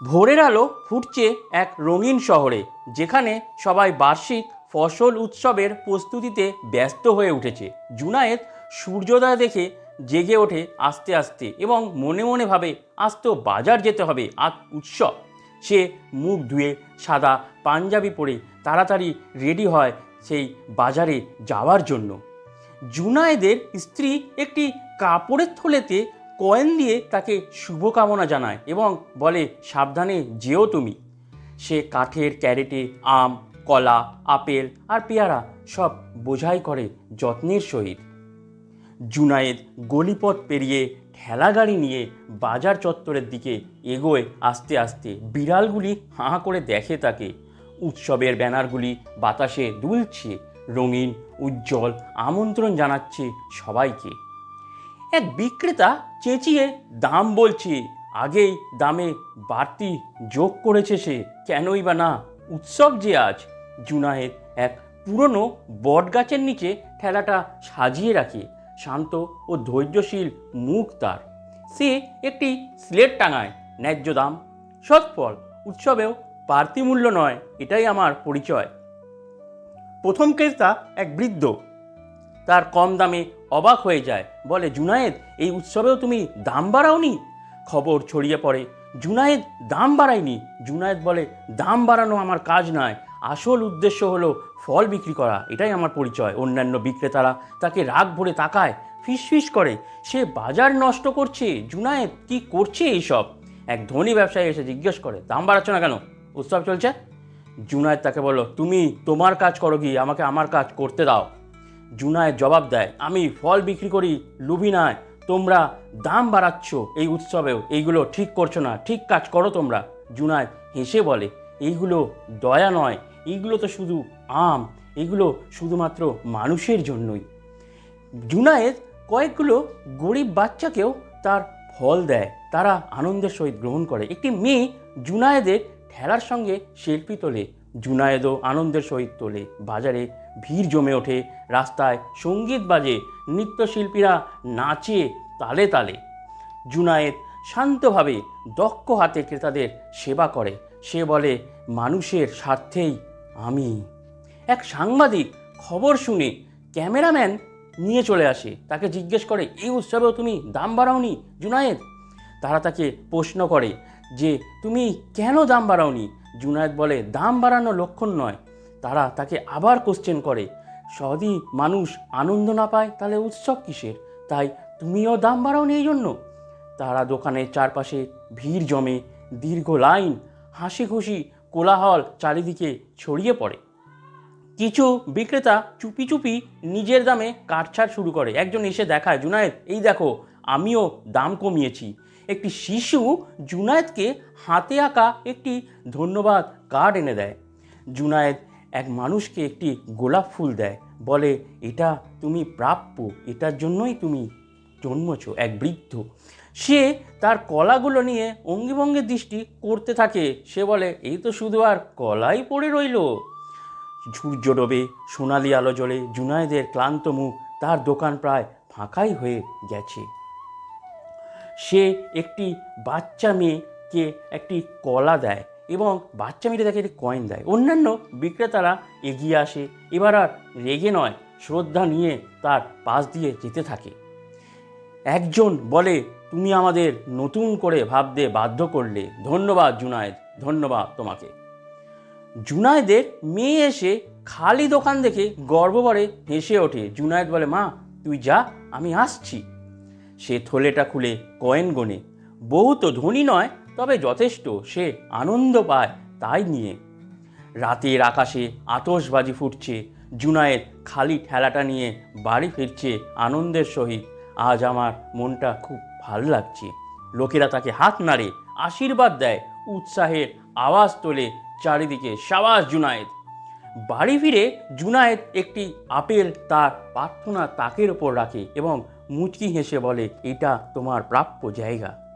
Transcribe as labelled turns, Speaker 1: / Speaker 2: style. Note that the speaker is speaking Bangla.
Speaker 1: ভোরের আলো ফুটছে এক রঙিন শহরে, যেখানে সবাই বার্ষিক ফসল উৎসবের প্রস্তুতিতে ব্যস্ত হয়ে উঠেছে। জুনায়েদ সূর্যোদয় দেখে জেগে ওঠে আস্তে আস্তে এবং মনে মনে ভাবে আজ তো বাজার যেতে হবে আজ উৎসব। সে মুখ ধুয়ে সাদা পাঞ্জাবি পরে তাড়াতাড়ি রেডি হয় সেই বাজারে যাওয়ার জন্য। জুনায়েদের স্ত্রী একটি কাপড়ের থলেতে কয়েন দিয়ে তাকে শুভকামনা জানায় এবং বলে, সাবধানে যেও তুমি। সে কাঠের, ক্যারেটে, আম, কলা, আপেল আর পেয়ারা সব বোঝাই করে যত্নের সহিত। জুনায়েদ গলিপথ পেরিয়ে ঠেলা গাড়ি নিয়ে বাজার চত্বরের দিকে এগোয় আস্তে আস্তে। বিড়ালগুলি হাঁ করে দেখে তাকে। উৎসবের ব্যানারগুলি বাতাসে দুলছে। রঙিন, উজ্জ্বল আমন্ত্রণ জানাচ্ছে সবাইকে। এক বিক্রেতা চেঁচিয়ে দাম বলছে, আগেই দামে বাড়তি যোগ করেছে সে। কেনই বা না, উৎসব যে আজ, জুনায়েদ এক পুরনো বটগাছের নিচে ঠেলাটা সাজিয়ে রাখে, শান্ত ও ধৈর্যশীল মুখ তার। সে একটি স্লেট টাঙায়, ন্যায্য দাম, সৎফল, উৎসবেও বাড়তি মূল্য নয়, এটাই আমার পরিচয়। প্রথম ক্রেতা এক বৃদ্ধ তার কম দামে অবাক হয়ে যায়। বলে, জুনায়েদ, এই উৎসবেও তুমি দাম বাড়াওনি? খবর ছড়িয়ে পড়ে, জুনায়েদ, দাম বাড়ায়নি জুনায়েদ বলে, দাম বাড়ানো আমার কাজ নয়। আসল উদ্দেশ্য হলো ফল বিক্রি করা। এটাই আমার পরিচয়। অন্যান্য বিক্রেতারা তাকে রাগ ভরে তাকায় ফিসফিস করে, সে বাজার নষ্ট করছে? জুনায়েদ, কি করছে এইসব? এক ধনী ব্যবসায়ী এসে জিজ্ঞেস করে, দাম বাড়াচ্ছ না কেন? উৎসব চলছে? জুনায়েদ তাকে বলল, তুমি তোমার কাজ করো গিয়ে, আমাকে আমার কাজ করতে দাও। জুনায়েদ জবাব দেয়, আমি ফল বিক্রি করি লুবি নয় তোমরা দাম বাড়াচ্ছ এই উৎসবেও, এইগুলো ঠিক করছ না, ঠিক কাজ করো তোমরা। জুনায় হেসে বলে, এইগুলো দয়া নয়, এইগুলো তো শুধু আম এগুলো শুধুমাত্র মানুষের জন্যই। জুনায়েদ কয়েকগুলো গরিব বাচ্চাকেও তার ফল দেয়, তারা আনন্দের সহিত গ্রহণ করে। একটি মেয়ে জুনায়েদের ঠেলার সঙ্গে সেলফি তোলে, জুনায়েদও আনন্দের সহিত তোলে। বাজারে ভিড় জমে ওঠে। রাস্তায় সংগীত বাজে, নৃত্যশিল্পীরা নাচে তালে তালে। জুনায়েদ শান্তভাবে দক্ষ হাতে ক্রেতাদের সেবা করে। সে বলে, মানুষের স্বার্থেই আমি। এক সাংবাদিক খবর শুনে ক্যামেরাম্যান নিয়ে চলে আসে। তাকে জিজ্ঞেস করে, এই উৎসবেও তুমি দাম বাড়াওনি জুনায়েদ? তারা তাকে প্রশ্ন করে যে, তুমি কেন দাম বাড়াওনি? জুনায়েদ বলে, দাম বাড়ানো লক্ষণ নয়। তারা তাকে আবার কোশ্চেন করে যদি মানুষ আনন্দ না পায়, তাহলে উৎসব কিসের? তাই তুমিও দাম বাড়াওনি এই জন্য। তারা দোকানের চারপাশে ভিড় জমে, দীর্ঘ লাইন, হাসি খুশি, কোলাহল চারিদিকে ছড়িয়ে পড়ে। কিছু বিক্রেতা চুপি চুপি নিজের দামে কাটছাড় শুরু করে। একজন এসে দেখায়, জুনায়েদ, এই দেখো, আমিও দাম কমিয়েছি। একটি শিশু জুনায়েদকে হাতে আঁকা একটি ধন্যবাদ কার্ড এনে দেয়। জুনায়েদ এক মানুষকে একটি গোলাপ ফুল দেয়। বলে, এটা তুমি প্রাপ্য, এটার জন্যই তুমি জন্মছ, এক বৃদ্ধ। সে তার কলাগুলো নিয়ে অঙ্গিভঙ্গের দৃষ্টি করতে থাকে। সে বলে, এই তো শুধু আর কলাই পড়ে রইল। সূর্য ডোবে, সোনালি আলো জ্বলে, জুনায়েদের ক্লান্ত মুখ তার দোকান প্রায় ফাঁকাই হয়ে গেছে। সে একটি বাচ্চা মেয়েকে একটি কলা দেয়। এবং বাচ্চা মেয়েটা তাকে একটি কয়েন দেয়। অন্যান্য বিক্রেতারা এগিয়ে আসে। এবার আর রেগে নয়, শ্রদ্ধা নিয়ে তার পাশ দিয়ে যেতে থাকে। একজন বলে, তুমি আমাদের নতুন করে ভাবতে বাধ্য করলে। ধন্যবাদ, জুনায়েদ। ধন্যবাদ তোমাকে। জুনায়েদের মেয়ে এসে খালি দোকান দেখে গর্বভরে হেসে ওঠে। জুনায়েদ বলে, মা, তুই যা, আমি আসছি। সে থলেটা খুলে কয়েন গোনে বহু তো ধনী নয় তবে যথেষ্ট, সে আনন্দ পায় তাই নিয়ে। রাতের আকাশে আতশবাজি ফুটছে, জুনায়েদ খালি ঠেলাটা নিয়ে বাড়ি ফিরছে আনন্দের সহিত। আজ আমার মনটা খুব ভালো লাগছে। লোকেরা তাকে হাত নাড়ে, আশীর্বাদ দেয়, উৎসাহের আওয়াজ তোলে চারিদিকে, সাবাস জুনায়েদ! বাড়ি ফিরে জুনায়েদ একটি আপেল তার প্রার্থনা তাকের ওপর রাখে এবং মুচকি হেসে বলে, এটা তোমার প্রাপ্য জায়গা।